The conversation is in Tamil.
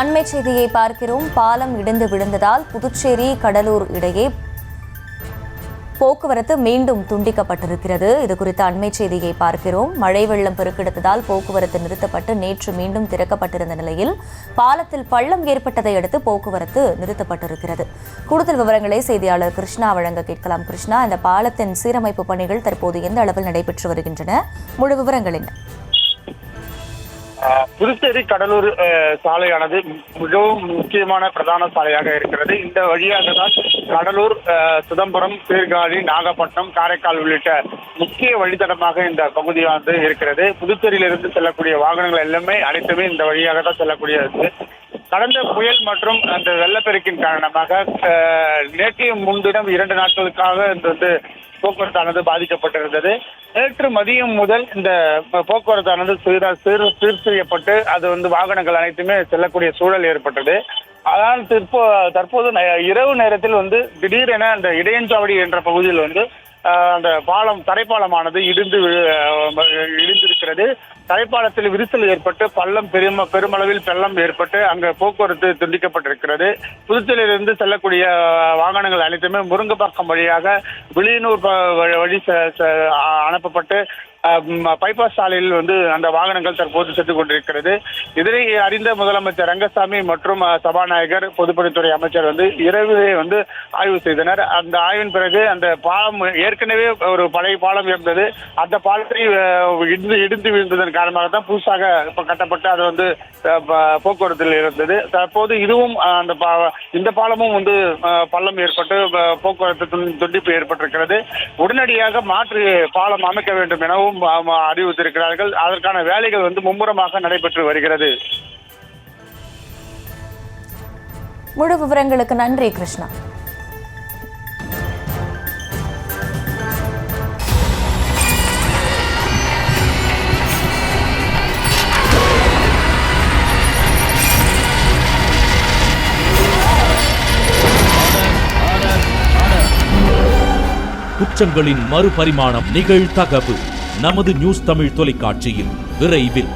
அண்மை செய்தியை பார்க்கிறோம். பாலம் இடிந்து விழுந்ததால் புதுச்சேரி கடலூர் இடையே போக்குவரத்து மீண்டும் துண்டிக்கப்பட்டிருக்கிறது. இது குறித்த அண்மை செய்தியை பார்க்கிறோம். மழை வெள்ளம் பெருக்கெடுத்ததால் போக்குவரத்து நிறுத்தப்பட்டு நேற்று மீண்டும் திறக்கப்பட்டிருந்த நிலையில் பாலத்தில் பள்ளம் ஏற்பட்டதை அடுத்து போக்குவரத்து நிறுத்தப்பட்டிருக்கிறது. கூடுதல் விவரங்களை செய்தியாளர் கிருஷ்ணா வழங்க கேட்கலாம். கிருஷ்ணா இந்த பாலத்தின் சீரமைப்பு பணிகள் தற்போது எந்த அளவில் நடைபெற்று வருகின்றன? முழு விவரங்கள் என்ன? புதுச்சேரி கடலூர் சாலையானது மிகவும் முக்கியமான பிரதான சாலையாக இருக்கிறது. இந்த வழியாக தான் கடலூர் சிதம்பரம் சீர்காழி நாகப்பட்டினம் காரைக்கால் உள்ளிட்ட முக்கிய வழித்தடமாக இந்த பகுதியானது இருக்கிறது. புதுச்சேரியிலிருந்து செல்லக்கூடிய வாகனங்கள் எல்லாமே அனைத்துமே இந்த வழியாக தான் செல்லக்கூடியது. கடந்த புயல் மற்றும் அந்த வெள்ளப்பெருக்கின் காரணமாக நேற்று நேற்றைய முன்தினம் இரண்டு நாட்களுக்காக இந்த வந்து போக்குவரத்தானது பாதிக்கப்பட்டிருந்தது. நேற்று மதியம் முதல் இந்த போக்குவரத்தானது சீர சீர் சீர் செய்யப்பட்டு அது வந்து வாகனங்கள் அனைத்துமே செல்லக்கூடிய சூழல் ஏற்பட்டது. ஆனால் தற்போ தற்போது ந- இரவு நேரத்தில் வந்து திடீரென அந்த இடையஞ்சாவடி என்ற பகுதியில் வந்து அந்த பாலம் தரைப்பாலமானது இடிந்து இடிந்திருக்கிறது. தரைப்பாலத்தில் விரிசல் ஏற்பட்டு பள்ளம் பெரும பெருமளவில் வெள்ளம் ஏற்பட்டு அங்கே போக்குவரத்து துண்டிக்கப்பட்டிருக்கிறது. புதுச்சேரியிலிருந்து செல்லக்கூடிய வாகனங்கள் அனைத்துமே முருங்கப்பாக்கம் வழியாக விளியனூர் ப- வழி- அனுப்பப்பட்டு பைபாஸ் சாலையில் வந்து அந்த வாகனங்கள் தற்போது சென்று கொண்டிருக்கிறது இதனை அறிந்த முதலமைச்சர் ரங்கசாமி மற்றும் சபாநாயகர் பொதுப்பணித்துறை அமைச்சர் வந்து இரவிலே வந்து ஆய்வு செய்தனர். அந்த ஆய்வின் பிறகு அந்த பாலம் ஏற்கனவே ஒரு பழைய பாலம் இருந்தது. அந்த பாலத்தை இடிந்து இடிந்து விழுந்ததன் காரணமாக தான் புதுசாக கட்டப்பட்டு அது வந்து ப- போக்குவரத்தில் இருந்தது. தற்போது இதுவும் அந்த பா- இந்த பாலமும் வந்து பள்ளம் ஏற்பட்டு போக்குவரத்து துண்டிப்பு ஏற்பட்டிருக்கிறது. உடனடியாக மாற்று பாலம் அமைக்க வேண்டும் எனவும் ஆஹ், அறிவித்திருக்கிறார்கள் அதற்கான வேலைகள் வந்து மும்முரமாக நடைபெற்று வருகிறது. முழு விவரங்களுக்கு நன்றி கிருஷ்ணா. குற்றங்களின் மறுபரிமாணம் நிகழ்தகவு. நமது நியூஸ் தமிழ் தொலைக்காட்சியில் விரைவில்.